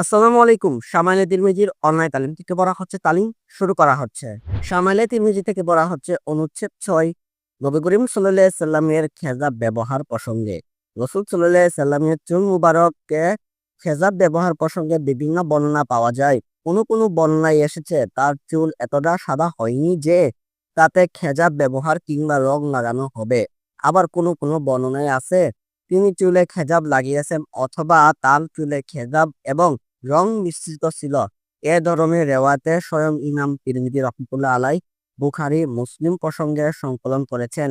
আসসালামু আলাইকুম। সামাইলে তিরমিজির অনলাইন তালিম থেকে পড়া হচ্ছে তালিম শুরু করা হচ্ছে। সামাইলে তিরমিজি থেকে পড়া হচ্ছে অনুচ্ছেদ ছয়, নবী করিম সাল্লাহ সাল্লামের খেজাব ব্যবহার প্রসঙ্গে। রসুল সাল্লাহ সাল্লামের চুল মুবারককে খেজাব ব্যবহার প্রসঙ্গে বিভিন্ন বর্ণনা পাওয়া যায়। কোনো কোনো বর্ণনায় এসেছে, তার চুল এতটা সাদা হয়নি যে তাতে খেজাব ব্যবহার কিংবা রং লাগানো হবে। আবার কোনো কোনো বর্ণনায় আছে, তিনি চুলে খেজাব লাগিয়েছেন অথবা তার চুলে খেজাব এবং রং মিশ্রিত ছিল। এ ধরনের রেওয়াতে স্বয়ং ইমাম তিরমিজি রহমতুল্লাহ আলাই বুখারি, মুসলিম প্রসঙ্গে সংকলন করেছেন।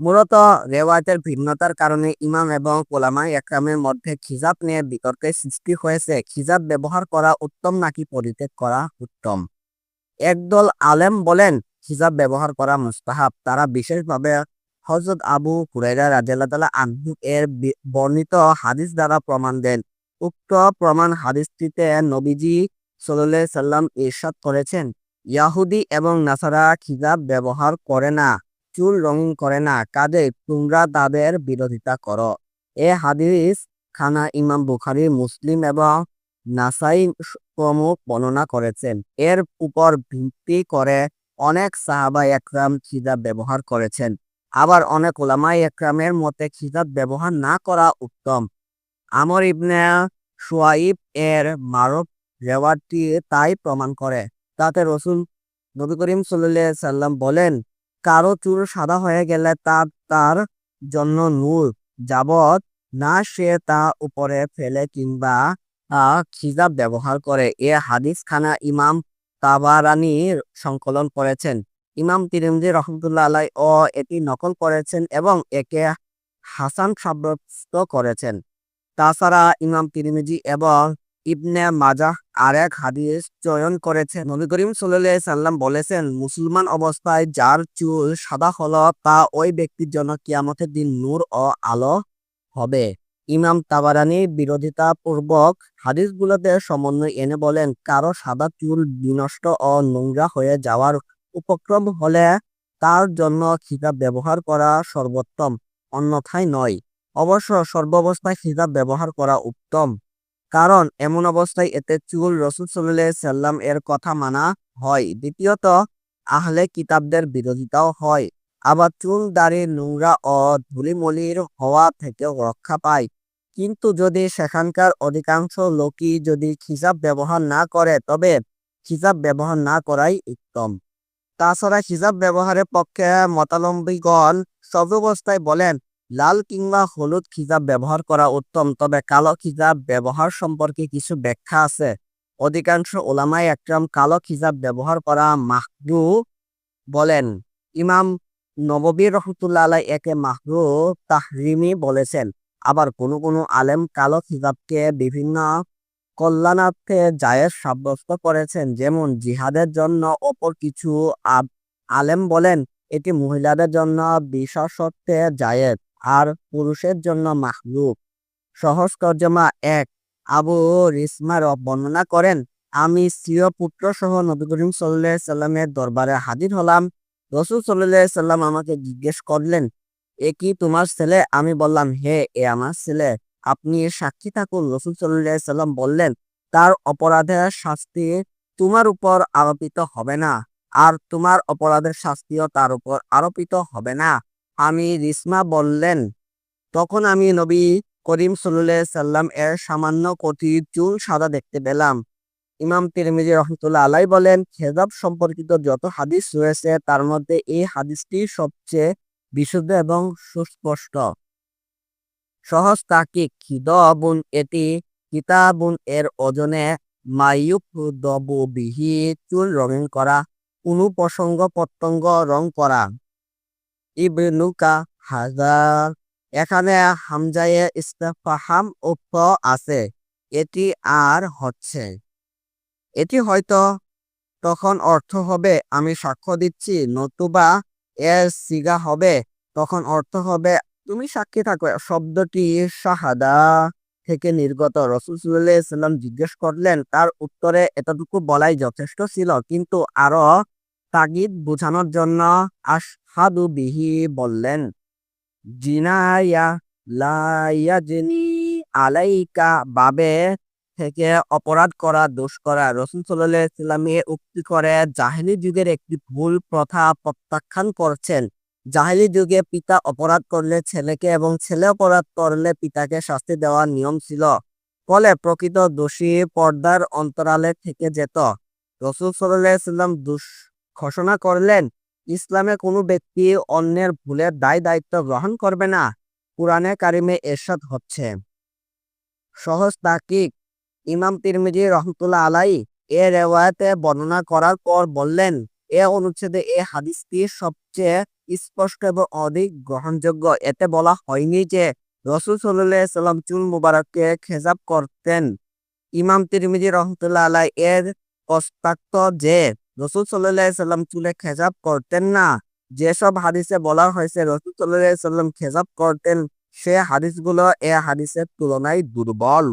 মূলত রেওয়াতের ভিন্নতার কারণে ইমাম এবং কোলামাই একরামের মধ্যে খিজাব নিয়ে বিতর্কের সৃষ্টি হয়েছে। খিজাব ব্যবহার করা উত্তম নাকি পরিত্যাগ করা উত্তম? একদল আলেম বলেন হিজাব ব্যবহার করা মুস্তাহাব। তারা বিশেষভাবে হজরত আবু হুরাইরা রাদিয়াল্লাহু তাআলা আনহু এর বর্ণিত হাদিস দ্বারা প্রমাণ দেন। উক্ত প্রমাণ হাদিসটিতে নবীজি আলাইহি সাল্লাম ইরশাদ করেছেন, ইয়াহুদি এবং নাসারা খিজাব ব্যবহার করে না, চুল রঙিন করে না, কাজে তোমরা তাদের বিরোধিতা করো। এ হাদিস খানা ইমাম বুখারি, মুসলিম এবং নাসাই প্রমুখ বর্ণনা করেছেন। এর উপর ভিত্তি করে অনেক সাহাবা একরাম খিজাব ব্যবহার করেছেন। আবার অনেক ওলামাই একরামের মতে খিজাব ব্যবহার না করা উত্তম। আমর ইবনে সুয়াইব এর মারব রেওয়ারটি তাই প্রমাণ করে। তাতে রসুল নবী করিম সাল্লাম বলেন, কারও চুল সাদা হয়ে গেলে তা তার জন্য নূর যাবত না সে তা উপরে ফেলে কিংবা খিজাব ব্যবহার করে। এ হাদিস খানা ইমাম তাবারানির সংকলন করেছেন। ইমাম তিরমজি রহমতুল্লাহ আলাই ও এটি নকল করেছেন এবং একে হাসান সাব্যস্ত করেছেন। তাছাড়া ইমাম তিরমিজি এবং ইবনে মাজাহ আরেক হাদিস চয়ন করেছেন। নবী করিম সাল্লাম বলেছেন, মুসলমান অবস্থায় যার চুল সাদা হলো, তা ওই ব্যক্তির জন্য কিয়ামতের দিন নূর ও আলো হবে। ইমাম তাবারানি বিরোধিতা পূর্বক হাদিসগুলোতে সমন্বয় এনে বলেন, কারও সাদা চুল বিনষ্ট ও নোংরা হয়ে যাওয়ার উপক্রম হলে তার জন্য খিতাব ব্যবহার করা সর্বোত্তম, অন্যথায় নয়। অবশ্য সর্বাবস্থায় খিতাব ব্যবহার করা উত্তম। কারণ, এমন অবস্থায় এতে চুল রসুল সাল্লাহ সাল্লাম এর কথা মানা হয়। দ্বিতীয়ত, আহলে কিতাবদের বিরোধিতাও হয়। আবার চুল, দাড়ি, নোংরা ও ধুলিমলির হওয়া থেকে রক্ষা পায়। কিন্তু যদি সেখানকার অধিকাংশ লোকই যদি খিজাব ব্যবহার না করে, তবে খিজাব ব্যবহার না করাই উত্তম। তাছাড়া খিজাব ব্যবহারের পক্ষে মতালম্বীগণ সর্বাবস্থায় বলেন লাল কিংবা হলুদ খিজাব ব্যবহার করা উত্তম, তবে কালো খিজাব ব্যবহার সম্পর্কে কিছু ব্যাখ্যা আছে। অধিকাংশ ওলামাই একরাম কালো খিজাব ব্যবহার করা মাহরু বলেন। ইমাম নববী রহমতুল্লাহ একে মাহরু তাহরিমি বলেছেন। আবার কোনো কোনো আলেম কালো খিজাবকে বিভিন্ন কল্যাণার্থে জায়েজ সাব্যস্ত করেছেন, যেমন জিহাদের জন্য অপর কিছু আলেম বলেন, এটি মহিলাদের জন্য বিশেষত্বে জায়েজ। আর পুরুষের জন্য মাহলুক সহজ তর্জমা এক। আবু রিসমার বর্ণনা করেন, আমি স্ত্রী ও পুত্র সহ নবী করিম সাল্লাহ সাল্লামের দরবারে হাজির হলাম। রসুল সাল্লাহ সাল্লাম আমাকে জিজ্ঞেস করলেন, এ কি তোমার ছেলে? আমি বললাম, হে, এ আমার ছেলে। আপনি সাক্ষী থাকুন। রসুল সাল্লাহ সাল্লাম বললেন, তার অপরাধের শাস্তি তোমার উপর আরোপিত হবে না। আর তোমার অপরাধের শাস্তিও তার উপর আরোপিত হবে না। আমি রিসমা বললেন, তখন আমি নবী করিম সাল্লাহ সাল্লাম এর সামান্য কটি চুল সাদা দেখতে পেলাম। ইমাম তিরমিজি রহমতুল্লাহ আলাই বলেন খেজাব সম্পর্কিত যত হাদিস রয়েছে, তার মধ্যে এই হাদিসটি সবচেয়ে বিশুদ্ধ এবং সুস্পষ্ট। সহজ তাকিক খিদবুন এটি কিতাবুন এর ওজনে দবু বিহি চুল রঙিন করা কোনো প্রসঙ্গ প্রত্যঙ্গ রং করা। ইবনুকা হাজার। এখানে হামজায়ে ইস্তেফাহাম উক্ত আছে। এটি আর হচ্ছে। এটি হয়তো তখন অর্থ হবে, আমি সাক্ষ্য দিচ্ছি, নতুবা এর সিগা হবে, তখন অর্থ হবে, তুমি সাক্ষী থাকো। শব্দটি শাহাদা থেকে নির্গত। রসুল সাল্লাম জিজ্ঞেস করলেন, তার উত্তরে এতটুকু বলাই যথেষ্ট ছিল, কিন্তু আরও তাগিদ বোঝানোর জন্য আশহাদু বিহি বললেন, জিনায়া লায়াজনি আলাইকা, বাবে থেকে অপরাধ করা, দোষ করা, রসুল সাল্লাহ ইসলামী উক্তি করে, জাহেলি যুগের একটি ভুল প্রথা প্রত্যাখ্যান করছেন। জাহেলি যুগে পিতা অপরাধ করলে ছেলেকে এবং ছেলে অপরাধ করলে পিতাকে শাস্তি দেওয়ার নিয়ম ছিল। ফলে প্রকৃত দোষী পর্দার অন্তরালে থেকে যেত। রসুল সাল্লাম দুষ ঘোষণা করলেন, ইসলামে কোনো ব্যক্তি অন্যের ভুলের দায় দায়িত্ব গ্রহণ করবে না। কোরআনে কারিমে এরশাদ হচ্ছে। সহজ তাকিক ইমাম তিরমিজি রহমতুল্লাহ আলাই এ রেওয়ায়তে বর্ণনা করার পর বললেন, এ অনুচ্ছেদে এ হাদিসটি সবচেয়ে স্পষ্ট এবং অধিক গ্রহণযোগ্য। এতে বলা হয়নি যে রসুল সাল্লাহ সাল্লাম চুল মুবারককে খেজাব করতেন। ইমাম তিরমিজি রহমতুল্লাহ আলাই এর প্রস্তাক্ত যে রসুল সাল্লাহ সাল্লাম চুলে খেজাব করতেন না। যেসব হাদিসে বলা হয়েছে রসুল সাল্লাহ সাল্লাম খেজাব করতেন, সে হাদিসগুলো এ হাদিসের তুলনায় দুর্বল।